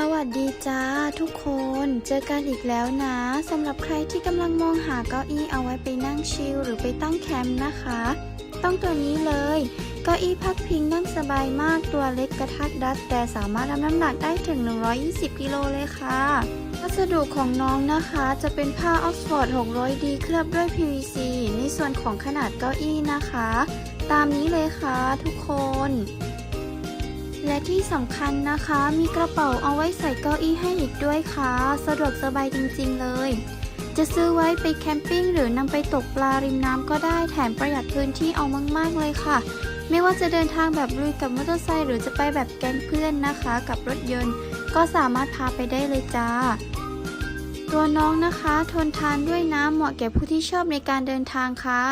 สวัสดีจ้าทุกคน เจอกันอีกแล้วนะสำหรับใครที่กำลังมองหาเก้าอี้เอาไว้ไปนั่งชิลหรือไปตั้งแคมป์นะคะ ต้องตัวนี้เลยเก้าอี้พักพิงนั่งสบายมากตัวเล็กกระทัดรัด แต่สามารถรับน้ำหนักได้ถึง 120 กิโลเลยค่ะวัสดุของน้องนะคะจะเป็นผ้าออกซฟอร์ด 600D เคลือบด้วย PVC ในส่วนของขนาดเก้าอี้นะคะ ตามนี้เลยค่ะทุกคน และที่สำคัญนะคะ มีกระเป๋าเอาไว้ใส่เก้าอี้ให้อีกด้วยค่ะ สะดวกสบายจริงๆเลย จะซื้อไว้ไปแคมปิ้งหรือนำไปตกปลาริมน้ำก็ได้แถมประหยัดพื้นที่เอามากๆเลยค่ะ ไม่ว่าจะเดินทางแบบลุยกับมอเตอร์ไซค์หรือจะไปแบบแก๊งเพื่อนนะคะ กับรถยนต์ ก็สามารถพาไปได้เลยจ้าตัวน้องนะคะ ทนทานด้วยน้ำเหมาะแก่ผู้ที่ชอบในการเดินทางค่ะ